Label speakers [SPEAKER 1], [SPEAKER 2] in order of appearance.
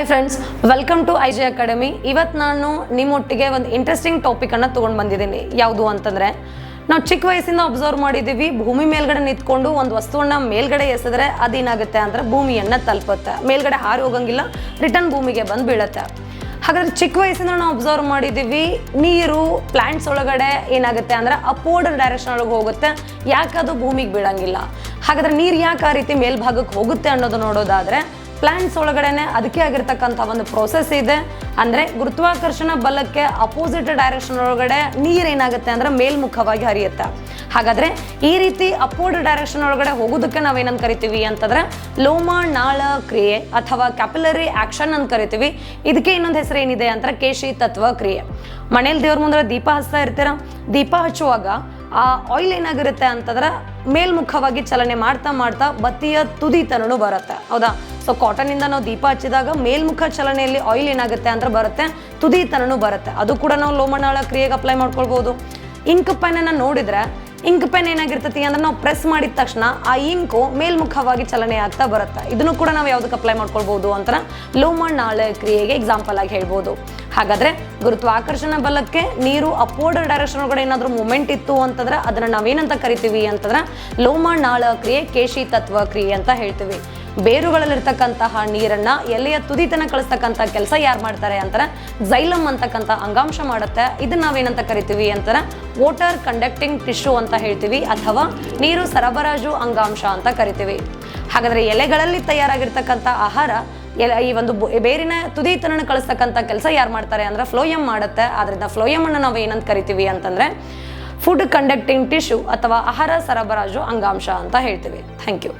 [SPEAKER 1] Hi friends welcome to I J academy ಇವತ್ತು ನಾನು ನಿಮ್ಮೊಟ್ಟಿಗೆ ಒಂದು ಇಂಟ್ರೆಸ್ಟಿಂಗ್ ಟಾಪಿಕನ್ನು ತೊಗೊಂಡು ಬಂದಿದ್ದೀನಿ. ಯಾವುದು ಅಂತಂದರೆ, ನಾವು ಚಿಕ್ಕ ವಯಸ್ಸಿಂದ ಅಬ್ಸರ್ವ್ ಮಾಡಿದ್ದೀವಿ ಭೂಮಿ ಮೇಲ್ಗಡೆ ನಿಂತ್ಕೊಂಡು ಒಂದು ವಸ್ತುವನ್ನ ಮೇಲ್ಗಡೆ ಎಸೆದ್ರೆ ಅದೇನಾಗುತ್ತೆ ಅಂದರೆ ಭೂಮಿಯನ್ನು ತಲುಪುತ್ತೆ. ಮೇಲ್ಗಡೆ ಹಾರಿ ಹೋಗಂಗಿಲ್ಲ ರಿಟರ್ನ್ ಭೂಮಿಗೆ ಬಂದು ಬೀಳುತ್ತೆ. ಹಾಗಾದ್ರೆ ಚಿಕ್ಕ ವಯಸ್ಸಿಂದ ನಾವು ಅಬ್ಸರ್ವ್ ಮಾಡಿದ್ದೀವಿ ನೀರು ಪ್ಲಾಂಟ್ಸ್ ಒಳಗಡೆ ಏನಾಗುತ್ತೆ ಅಂದರೆ ಅಪೋರ್ಡ್ ಡೈರೆಕ್ಷನ್ ಒಳಗೆ ಹೋಗುತ್ತೆ, ಯಾಕೆ ಅದು ಭೂಮಿಗೆ ಬೀಳಂಗಿಲ್ಲ. ಹಾಗಾದ್ರೆ ನೀರು ಯಾಕೆ ಆ ರೀತಿ ಮೇಲ್ಭಾಗಕ್ಕೆ ಹೋಗುತ್ತೆ ಅನ್ನೋದು ನೋಡೋದಾದ್ರೆ ಪ್ಲಾಂಟ್ಸ್ ಒಳಗಡೆನೆ ಅದಕ್ಕೆ ಆಗಿರ್ತಕ್ಕಂಥ ಒಂದು ಪ್ರೋಸೆಸ್ ಇದೆ. ಅಂದರೆ ಗುರುತ್ವಾಕರ್ಷಣ ಬಲಕ್ಕೆ ಅಪೋಸಿಟ್ ಡೈರೆಕ್ಷನ್ ಒಳಗಡೆ ನೀರು ಏನಾಗುತ್ತೆ ಅಂದರೆ ಮೇಲ್ಮುಖವಾಗಿ ಹರಿಯುತ್ತೆ. ಹಾಗಾದ್ರೆ ಈ ರೀತಿ ಅಪೋರ್ಡ್ ಡೈರೆಕ್ಷನ್ ಒಳಗಡೆ ಹೋಗೋದಕ್ಕೆ ನಾವೇನಂತ ಕರಿತೀವಿ ಅಂತಂದ್ರೆ ಲೋಮ, ನಾಳ, ಕ್ರಿಯೆ ಅಥವಾ ಕ್ಯಾಪಿಲರಿ ಆಕ್ಷನ್ ಅಂತ ಕರಿತೀವಿ. ಇದಕ್ಕೆ ಇನ್ನೊಂದು ಹೆಸರು ಏನಿದೆ ಅಂದ್ರೆ ಕೇಶಿ ತತ್ವ ಕ್ರಿಯೆ. ಮನೇಲಿ ದೇವ್ರ ಮುಂದೆ ದೀಪ ಹಚ್ತಾ ಇರ್ತೀರ? ದೀಪ ಹಚ್ಚುವಾಗ ಆ ಆಯಿಲ್ ಏನಾಗಿರುತ್ತೆ ಅಂತಂದ್ರೆ ಮೇಲ್ಮುಖವಾಗಿ ಚಲನೆ ಮಾಡ್ತಾ ಮಾಡ್ತಾ ಬತ್ತಿಯ ತುದಿ ತನನು ಬರುತ್ತೆ. ಹೌದಾ? ಸೊ ಕಾಟನಿಂದ ನಾವು ದೀಪ ಹಚ್ಚಿದಾಗ ಮೇಲ್ಮುಖ ಚಲನೆಯಲ್ಲಿ ಆಯಿಲ್ ಏನಾಗುತ್ತೆ ಅಂದ್ರೆ ಬರುತ್ತೆ ತುದಿ ತನೂ ಬರುತ್ತೆ. ಅದು ಕೂಡ ನಾವು ಲೋಮನಾಳ ಕ್ರಿಯೆಗೆ ಅಪ್ಲೈ ಮಾಡ್ಕೊಳ್ಬೋದು. ಇಂಕ್ ಪೆನ್ನ ನೋಡಿದ್ರೆ ಇಂಕ್ ಪೆನ್ ಏನಾಗಿರ್ತತಿ ಅಂದ್ರೆ ನಾವು ಪ್ರೆಸ್ ಮಾಡಿದ ತಕ್ಷಣ ಆ ಇಂಕು ಮೇಲ್ಮುಖವಾಗಿ ಚಲನೆ ಆಗ್ತಾ ಬರುತ್ತೆ. ಇದನ್ನು ಕೂಡ ನಾವು ಯಾವುದಕ್ಕೆ ಅಪ್ಲೈ ಮಾಡ್ಕೊಳ್ಬೋದು ಅಂತ ಲೋಮನಾಳ ಕ್ರಿಯೆಗೆ ಎಕ್ಸಾಂಪಲ್ ಆಗಿ ಹೇಳ್ಬೋದು. ಹಾಗಾದ್ರೆ ಗುರುತ್ವಾಕರ್ಷಣ ಬಲಕ್ಕೆ ನೀರು ಅಪೋರ್ಡ್ ಡೈರೆಕ್ಷನ್ ಒಳಗಡೆ ಏನಾದರೂ ಮೂಮೆಂಟ್ ಇತ್ತು ಅಂತಂದ್ರೆ ಅದನ್ನ ನಾವೇನಂತ ಕರಿತೀವಿ ಅಂತಂದ್ರೆ ಲೋಮನಾಳ ಕ್ರಿಯೆ, ಕೇಶಿ ತತ್ವ ಕ್ರಿಯೆ ಅಂತ ಹೇಳ್ತೀವಿ. ಬೇರುಗಳಲ್ಲಿರ್ತಕ್ಕಂತಹ ನೀರನ್ನ ಎಲೆಯ ತುದಿತನ ಕಳಿಸ್ತಕ್ಕಂಥ ಕೆಲಸ ಯಾರು ಮಾಡ್ತಾರೆ ಅಂತಾರೆ ಜೈಲಮ್ ಅಂತಕ್ಕಂಥ ಅಂಗಾಂಶ ಮಾಡುತ್ತೆ. ಇದನ್ನ ನಾವೇನಂತ ಕರಿತೀವಿ ಅಂತಾರೆ ವಾಟರ್ ಕಂಡಕ್ಟಿಂಗ್ ಟಿಶ್ಯೂ ಅಂತ ಹೇಳ್ತೀವಿ ಅಥವಾ ನೀರು ಸರಬರಾಜು ಅಂಗಾಂಶ ಅಂತ ಕರಿತೀವಿ. ಹಾಗಾದ್ರೆ ಎಲೆಗಳಲ್ಲಿ ತಯಾರಾಗಿರ್ತಕ್ಕಂಥ ಆಹಾರ, ಎಲೆ ಈ ಒಂದು ಬೇರಿನ ತುದಿತನ ಕಳಿಸ್ತಕ್ಕಂಥ ಕೆಲಸ ಯಾರು ಮಾಡ್ತಾರೆ ಅಂದ್ರೆ ಫ್ಲೋಯಮ್ ಮಾಡುತ್ತೆ. ಆದ್ದರಿಂದ ಫ್ಲೋಯಮ್ ಅನ್ನು ನಾವು ಏನಂತ ಕರಿತೀವಿ ಅಂತಂದ್ರೆ ಫುಡ್ ಕಂಡಕ್ಟಿಂಗ್ ಟಿಶ್ಯೂ ಅಥವಾ ಆಹಾರ ಸರಬರಾಜು ಅಂಗಾಂಶ ಅಂತ ಹೇಳ್ತೀವಿ. Thank you